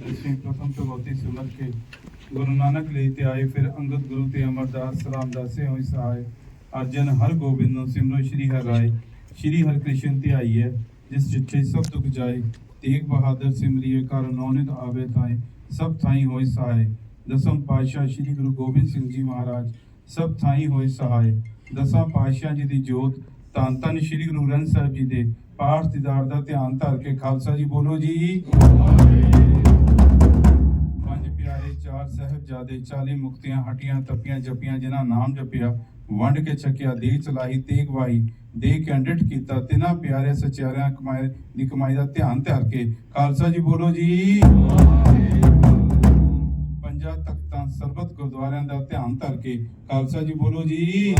ਦਸਵੀਂ ਪ੍ਰਥਮ ਭਗਵਤੀ ਸਿਮਰ ਕੇ ਗੁਰੂ ਨਾਨਕ ਲਈ ਤੇ ਆਏ ਫਿਰ ਅੰਗਦ ਗੁਰੂ ਤੇ ਅਮਰਦਾਸ ਰਾਮਦਾਸੇ ਹੋਈ ਸਹਾਇ ਅਰਜਨ ਹਰ ਗੋਬਿੰਦ ਨੂੰ ਸਿਮਰੋ ਸ਼੍ਰੀ ਹਰਿ ਸ਼੍ਰੀ ਹਰਿ ਕ੍ਰਿਸ਼ਨ ਤੇ ਆਈ ਜਿਸ ਚਿੱਠੇ ਸਭ ਦੁਖ ਜਾਏ, ਤੇਗ ਬਹਾਦਰ ਸਿਮਰਿਏ ਕਰ ਨੌਨਿਤ ਆਵੇ ਤਾਏ ਸਭ ਥਾਈ ਹੋਈ ਸਹਾਇ ਦਸਮ ਪਾਤਸ਼ਾਹ ਸ਼੍ਰੀ ਗੁਰੂ ਗੋਬਿੰਦ ਸਿੰਘ ਜੀ ਮਹਾਰਾਜ, ਸਭ ਥਾਈ ਹੋਈ ਸਹਾਇ ਦਸਾਂ ਪਾਤਸ਼ਾਹ ਜੀ ਦੀ ਜੋਤ, ਧੰਨ ਧੰਨ ਸ਼੍ਰੀ ਗੁਰੂ ਗ੍ਰੰਥ ਸਾਹਿਬ ਜੀ ਦੇ ਪਾਠ ਦੀਦਾਰ ਦਾ ਧਿਆਨ ਧਰ ਕੇ ਖਾਲਸਾ ਜੀ ਬੋਲੋ ਜੀ। ਪੰਜ ਪਿਆਰੇ ਚਾਰ ਸਾਹਿਬਜ਼ਾਦੇ 40 ਮੁਕਤੀਆਂ, ਹਟੀਆਂ, ਤਪੀਆਂ ਜਪੀਆਂ, ਜਿਨ੍ਹਾਂ ਨਾਮ ਜਪਿਆ, ਵੰਡ ਕੇ ਛਕਿਆ ਦੇ ਚਲਾਈ, ਤੇਗ ਵਾਈ ਦੇ ਕੈਂਡਿਟ ਕੀਤਾ, ਤਿਨਾਂ ਪਿਆਰੇ ਸਚਿਆਰਿਆਂ ਕਮਾਏ, ਦੀ ਕਮਾਈ ਦਾ ਧਿਆਨ ਧਰ ਕੇ। ਖਾਲਸਾ ਜੀ ਬੋਲੋ ਜੀ। ਪੰਜਾਂ ਤਖਤਾਂ ਸਰਬਤ ਗੁਰਦੁਆਰਿਆਂ ਦਾ ਧਿਆਨ ਧਰ ਕੇ। ਖਾਲਸਾ ਜੀ ਬੋਲੋ ਜੀ।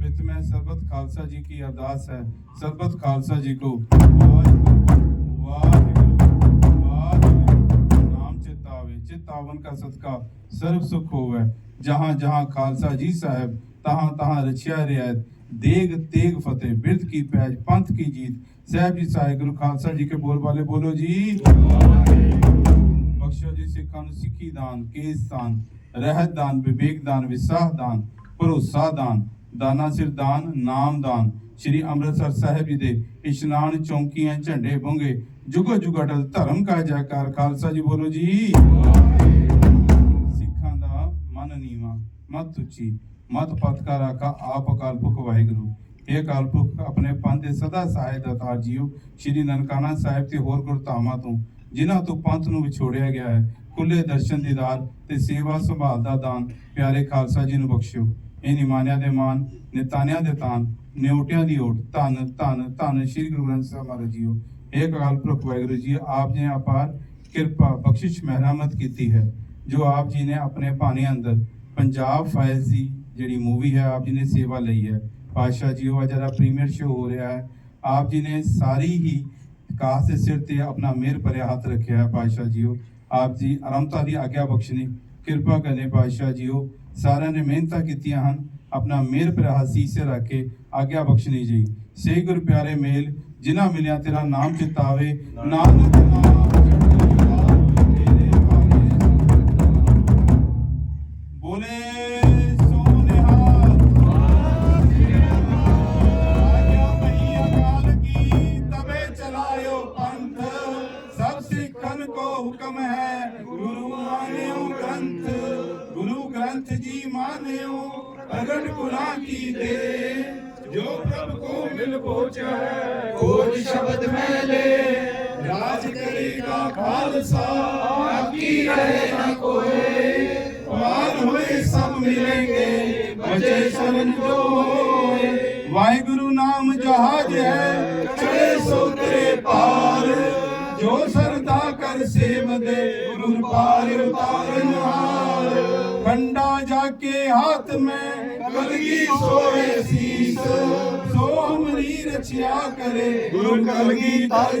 ਪਿਤ ਮੈਂ ਸਰਬਤ ਖਾਲਸਾ ਜੀ ਕੀ ਅਰਦਾਸ ਹੈ? ਸਰਬਤ ਖਾਲਸਾ ਜੀ ਕੋ। ਵਾਹਿਗੁਰੂ ਵਾਹਿਗੁਰੂ। ਚਿਤਾਵੇ ਚਿਤਾਵਨ ਕਾ ਸਦਕਾ ਸਰਬ ਸੁਖ ਹੋਵੇ ਜਹਾਂ ਜਹਾਂ ਖਾਲਸਾ ਜੀ ਸਾਹਿਬ ਤਹਾਂ ਤਹਾਂ ਰਚਿਆ ਰਿਆਇਤ ਦੇਗ ਤੇਗ ਫਤਿਹ ਬਿਰਧ ਕੀ ਪੈਜ ਪੰਥ ਕੀ ਜੀਤ ਸਾਹਿਬ ਜੀ ਸਾਹਿਬ ਗੁਰੂ ਖਾਲਸਾ ਜੀ ਕੇ ਬੋਲ ਵਾਲੇ ਬੋਲੋ ਜੀ ਬਖਸ਼ੋ ਜੀ ਸਿੱਖਾਂ ਨੂੰ ਸਿੱਖੀ ਦਾਨ ਕੇਸ ਦਾਨ ਰਹਿਤ ਦਾਨ ਵਿਵੇਕ ਦਾਨ ਵਿਸਾਹ ਦਾਨ ਭਰੋਸਾ ਦਾਨ ਦਾਨਾ ਸਿਰ ਦਾਨ ਨਾਮ ਦਾਨ ਸ੍ਰੀ ਅੰਮ੍ਰਿਤਸਰ ਸਾਹਿਬ ਜੀ ਦੇ ਇਸ਼ਨਾਨ ਚੌਂਕੀਆਂ, ਝੰਡੇ ਬੁੰਗੇ, ਜੁਗੋ ਜੁਗ ਧਰਮ ਕਾ ਜੈਕਾਰ ਖਾਲਸਾ ਜੀ ਬੋਲੋ ਜੀ। ਸਿੱਖਾਂ ਦਾ ਮਨ ਨੀਵਾ, ਮਤ ਉੱਚੀ, ਮਤ ਪਤ ਰਾਖਾ ਆਪ ਅਕਾਲ ਪੁਖ ਵਾਹਿਗੁਰੂ। ਇਹ ਅਕਾਲ ਪੁਰਖ, ਆਪਣੇ ਪੰਥ ਦੇ ਸਦਾ ਸਹਾਇ ਦਾਤਾਰ ਜੀਓ, ਸ੍ਰੀ ਨਨਕਾਣਾ ਸਾਹਿਬ ਤੇ ਹੋਰ ਗੁਰਧਾਮਾਂ ਤੋਂ, ਜਿਨ੍ਹਾਂ ਤੋਂ ਪੰਥ ਨੂੰ ਵਿਛੋੜਿਆ ਗਿਆ ਹੈ ਖੁੱਲੇ ਦਰਸ਼ਨ ਦੀਦਾਰ ਤੇ ਸੇਵਾ ਸੰਭਾਲ ਦਾ ਦਾਨ ਪਿਆਰੇ ਖਾਲਸਾ ਜੀ ਨੂੰ ਬਖਸ਼ਿਓ। ਇਹ ਨਿਮਾਨਿਆਂ ਦੇ ਮਾਨ, ਨਿਤਾਨਿਆਂ ਦੇ ਤਾਨ, ਨਿਉਟਿਆਂ ਦੀ ਓਟ। ਧੰਨ ਧੰਨ ਧੰਨ ਸ੍ਰੀ ਗੁਰੂ ਗ੍ਰੰਥ ਸਾਹਿਬ ਮਹਾਰਾਜ ਜੀਓ। ਇਹ ਅਕਾਲ ਪੁਰਖ ਵਾਹਿਗੁਰੂ ਜੀ, ਆਪ ਨੇ ਅਪਾਰ ਕਿਰਪਾ, ਬਖਸ਼ਿਸ਼, ਮਹਿਰਮਤ ਕੀਤੀ ਹੈ, ਜੋ ਆਪ ਜੀ ਨੇ ਆਪਣੇ ਭਾਣੇ ਅੰਦਰ ਪੰਜਾਬ ਫਾਇਜ਼ ਦੀ ਜਿਹੜੀ ਮੂਵੀ ਹੈ, ਆਪ ਜੀ ਨੇ ਸੇਵਾ ਲਈ ਹੈ। ਪਾਤਸ਼ਾਹ ਜੀ ਉਹ ਜਿਹੜਾ ਪ੍ਰੀਮੀਅਰ ਸ਼ੋ ਹੋ ਰਿਹਾ ਹੈ। ਆਪ ਜੀ ਨੇ ਸਾਰੀ ਹੀ ਕਾਸ ਦੇ ਸਿਰ ਤੇ ਆਪਣਾ ਮਿਹਰ ਭਰਿਆ ਹੱਥ ਰੱਖਿਆ ਹੈ ਪਾਤਸ਼ਾਹ ਜੀਓ। ਆਪ ਜੀ ਅਰਮਤਾ ਦੀ ਆਗਿਆ ਬਖਸ਼ਣੀ, ਕਿਰਪਾ ਕਰਨੇ ਪਾਤਸ਼ਾਹ ਜੀਓ। ਸਾਰਿਆਂ ਨੇ ਮਿਹਨਤਾਂ ਕੀਤੀਆਂ ਹਨ, ਆਪਣਾ ਮਿਹਰ ਭਰਿਆ ਸੀਸੇ ਰੱਖ ਕੇ ਆਗਿਆ ਬਖਸ਼ਣੀ ਜੀ। ਸੇ ਗੁਰ ਪਿਆਰੇ ਮੇਲ, ਜਿਨ੍ਹਾਂ ਮਿਲਿਆ ਤੇਰਾ ਨਾਮ ਚਿਤਾਵੇ, ਨਾਨਕ ਨਾਮ ਗੁਰੂ ਗ੍ਰੰਥ ਜੀ ਮਾਨਿਓ ਪ੍ਰਗਟ ਗੁਰਾਂ ਕੀ ਦੇ ਜੋ ਪ੍ਰਭ ਕੋ ਮਿਲ ਪਹੁੰਚੈ ਖੋਜ ਸ਼ਬਦ ਮੈਲੇ। ਰਾਜ ਕਰੇਗਾ ਖਾਲਸਾ ਆਕੀ ਰਹੇ ਨ ਕੋਏ। ਪਾਰ ਹੋਏ ਸਭ ਮਿਲेंगे ਬਚੇ ਸ਼ਰਨ ਜੋ ਹੋਏ ਵਾਹਿਗੁਰੂ ਨਾਮ ਜਹਾਜ ਹੈ ਚੜੇ ਸੋਤਰੇ ਪਾਰ। ਜੋ ਸਰਦਾ ਕਰ ਸੇਵਦੇ ਗੁਰੂ ਪਾਰ ਉਤਾਰਨ ਹਾਰ। ਖੰਡਾ ਜਾ ਕੇ ਹਾਥ ਮੈਂ ਕਲਗੀ ਸੋਏ ਸੀਸ ਸੋ ਹਮਰੀ ਰਚਿਆ ਕਰੇ ਗੁਰੂ ਕਲਗੀ ਤਰ